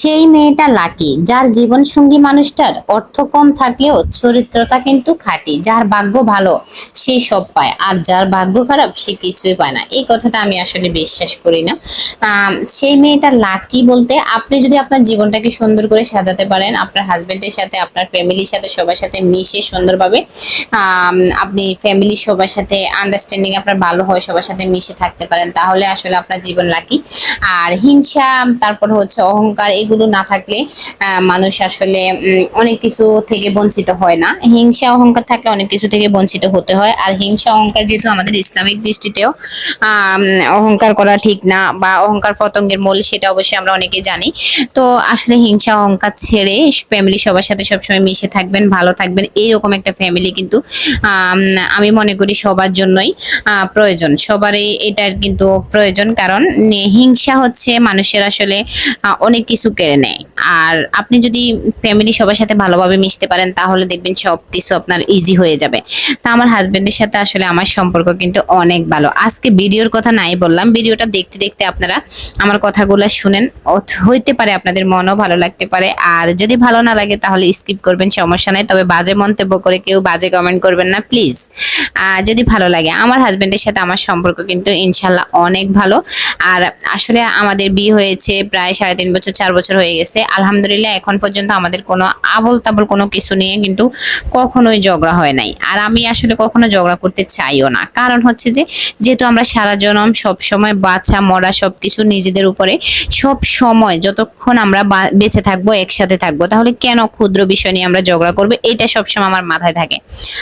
সেই মেয়েটা লাকি, যার জীবন সঙ্গী মানুষটার অর্থ কম থাকলেও চরিত্রটা কিন্তু খাঁটি, যার ভাগ্য ভালো সে সব পায়, আর যার ভাগ্য খারাপ সে কিছুই পায় না। এই কথাটা আমি আসলে বিশ্বাস করি না। সেই মেয়েটা লাকি বলতে আপনি যদি আপনার জীবনটাকে সুন্দর করে সাজাতে পারেন, আপনার হাজবেন্ডের সাথে, আপনার ফ্যামিলির সাথে, সবার সাথে মিশে সুন্দরভাবে আপনি ফ্যামিলি সবার সাথে আন্ডারস্ট্যান্ডিং আপনার ভালো হয়, সবার সাথে মিশে থাকতে পারেন, তাহলে আসলে আপনার জীবন লাকি। আর হিংসা, তারপর হচ্ছে অহংকার এগুলো না থাকলে মানুষ আসলে অনেক কিছু থেকে বঞ্চিত হয় না। হিংসা অহংকার থাকলে অনেক কিছু থেকে বঞ্চিত হতে হয়। আর হিংসা অহংকার যেহেতু আমাদের ইসলামিক দৃষ্টিতেও অহংকার করা ঠিক না বা অহংকার পতঙ্গের মূল সেটা অবশ্যই আমরা অনেকে জানি। তো আসলে হিংসা অহংকার ছেড়ে ফ্যামিলি সবার সাথে সবসময় মিশে থাকবেন ভালো থাকবেন এইরকম একটা ফ্যামিলি কিন্তু আম, মনে করি সবার জন্যই প্রয়োজন। সবারই এটার কিন্তু প্রয়োজন। কারণ হিংসা হচ্ছে মানুষের আসলে আহ, অনেক কিছু কেড়ে নেয়। আর আপনি যদি ফ্যামিলি সবার সাথে ভালোভাবে মিশতে পারেন, তাহলে দেখবেন সব কিছু আপনার ইজি হয়ে যাবে। তা আমার হাজবেন্ডের সাথে আসলে আমার সম্পর্ক কিন্তু অনেক ভালো। আজকে ভিডিওর কথা নাই বললাম, ভিডিওটা দেখতে দেখতে আপনারা আমার কথাগুলো শুনেন। হইতে পারে আপনাদের মনও ভালো লাগতে পারে। আর যদি ভালো না লাগে, তাহলে স্কিপ করবেন, সমস্যা নাই। তবে বাজে মন্তব্য করে কেউ বাজে কমেন্ট করবেন না প্লিজ যদি ভালো লাগে, আমার হাজবেন্ডের সাথে আমার সম্পর্ক কিন্তু ইনশাল্লাহ অনেক ভালো। আর আসলে আমাদের বিয়ে হয়েছে প্রায় সাড়ে তিন বছর চার বছর হয়ে গেছে। আলহামদুলিল্লাহ, এখন পর্যন্ত আমাদের কোনো আবল তাবল কোনো কিছু নিয়ে কিন্তু কখনোই ঝগড়া হয় নাই। আর আমি আসলে কখনো ঝগড়া করতে চাইও না। কারণ হচ্ছে যে, যেহেতু আমরা সারা জনম সব সময় বাচ্চা মরা সবকিছু নিজেদের উপরে সব সময় যতক্ষণ আমরা বেঁচে থাকব, একসাথে থাকব, তাহলে কেন ক্ষুদ্র বিষয় নিয়ে আমরা ঝগড়া করব? এটা সবসময় আমার মাথায় থাকে।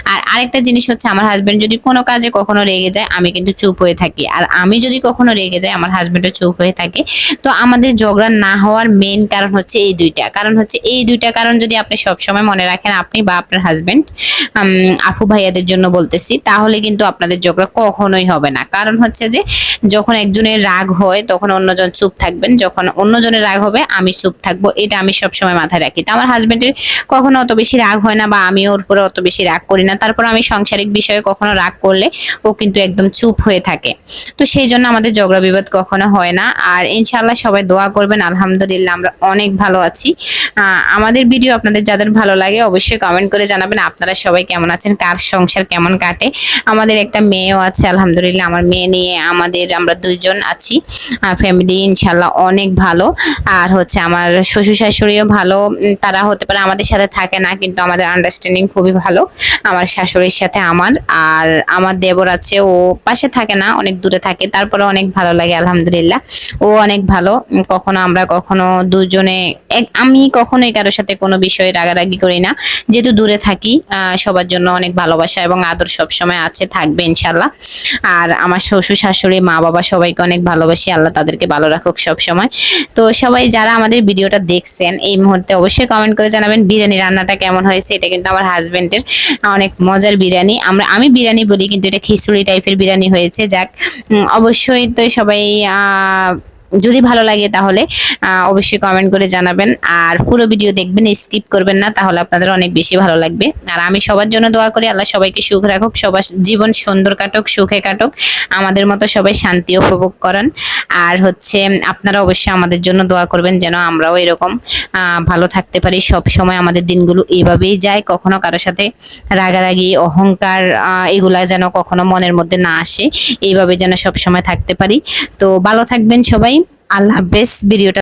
আর আরেকটা জিনিস হচ্ছে, আমার হাজবেন্ড যদি কোনো কাজে কখনো রেগে যায়, আমি কিন্তু চুপ হয়ে থাকি। আর আমি যদি কখনো রেগে যাই, আমার হাজবেন্ডও চুপ হয়ে থাকে। তো আমাদের ঝগড়া না হওয়ার মেইন কারণ হচ্ছে এই দুইটা। কারণ হচ্ছে এই দুইটা কারণ যদি আপনি সবসময় মনে রাখেন, আপনি বা আপনার হাজবেন্ড আপু ভাইয়াদের জন্য বলতেছি, তাহলে কিন্তু আপনাদের ঝগড়া কখনোই হবে না। কারণ হচ্ছে যে, যখন একজনের রাগ হয়, তখন অন্যজন চুপ থাকবেন। যখন অন্যজনের রাগ হবে, আমি চুপ থাকব। এটা আমি সবসময় মাথায় রাখি। তো আমার হাজবেন্ডের কখনো অত বেশি রাগ হয় না বা আমি ওর উপরে অত বেশি রাগ করি না। তারপর আমি সাংসারিক বিষয়ে কখনো রাগ করলে ও কিন্তু একদম চুপ হয়ে থাকে। তো সেই জন্য আমাদের ঝগড়া বিবাদ কখনো হয় না। আর ইনশাআল্লাহ সবাই দোয়া করবেন। আলহামদুলিল্লাহ আমরা অনেক ভালো আছি। আমাদের ভিডিও আপনাদের যাদের ভালো লাগে অবশ্যই কমেন্ট করে জানাবেন। আপনারা সবাই কেমন আছেন? কার সংসার কেমন কাটে? আমাদের একটা মেয়েও আছে, আলহামদুলিল্লাহ। আমার মেয়ে নিয়ে আমাদের আমরা দুইজন আছি। ফ্যামিলি ইনশাল্লাহ অনেক ভালো। আর হচ্ছে আমার শ্বশুর শাশুড়িও ভালো। তারা হতে পারে আমাদের সাথে থাকে না, কিন্তু আমাদের আন্ডারস্ট্যান্ডিং খুবই ভালো। আমার শাশুড়ির সাথে আমার। আর আমার দেবর আছে, ও পাশে থাকে না, অনেক দূরে থাকে। তারপরে অনেক ভালো লাগে, আলহামদুলিল্লাহ। ও অনেক ভালো। কখনো আমরা কখনো দুজনে এক- আমি কখনোই কারোর সাথে কোনো বিষয়ে রাগারাগি করি না। যেহেতু দূরে থাকি সবার জন্য অনেক ভালোবাসা এবং আদর সবসময় আছে, থাকবে ইনশাল্লাহ আর আমার শ্বশুর, শাশুড়ি, মা বাবা সবাইকে অনেক ভালোবাসি, আল্লাহ তাদেরকে ভালো রাখুক সব সময় তো সবাই যারা আমাদের ভিডিওটা দেখছেন, এই মুহূর্তে অবশ্যই কমেন্ট করে জানাবেন, বিরিয়ানি রান্নাটা কেমন হয়েছে? এটা কিন্তু আমার হাজবেন্ডের অনেক মজার বিরিয়ানি। আমরা, আমি বিরিয়ানি বলি, কিন্তু এটা খিচুড়ি টাইপের বিরিয়ানি হয়েছে। যাক অবশ্যই তো সবাই যদি ভালো লাগে তাহলে অবশ্যই কমেন্ট করে জানাবেন। আর পুরো ভিডিও দেখবেন স্কিপ করবেন না, তাহলে আপনাদের অনেক বেশি ভালো লাগবে। আর আমি সবার জন্য দোয়া করি, আল্লাহ সবাইকে সুখ রাখুক, সবার জীবন সুন্দর কাটুক, সুখে কাটুক, আমাদের মতো সবাই শান্তি উপভোগ করেন। আর হচ্ছে, আপনারা অবশ্যই আমাদের জন্য দোয়া করবেন যেন আমরাও এরকম ভালো থাকতে পারি। সব সময় আমাদের দিনগুলো এইভাবেই যায়, কখনো কারোর সাথে রাগারাগি, অহংকার এগুলা যেন কখনো মনের মধ্যে না আসে। এইভাবে যেন সব সময় থাকতে পারি। তো ভালো থাকবেন সবাই। আল্লাহ হাফেজ ভিডিওটা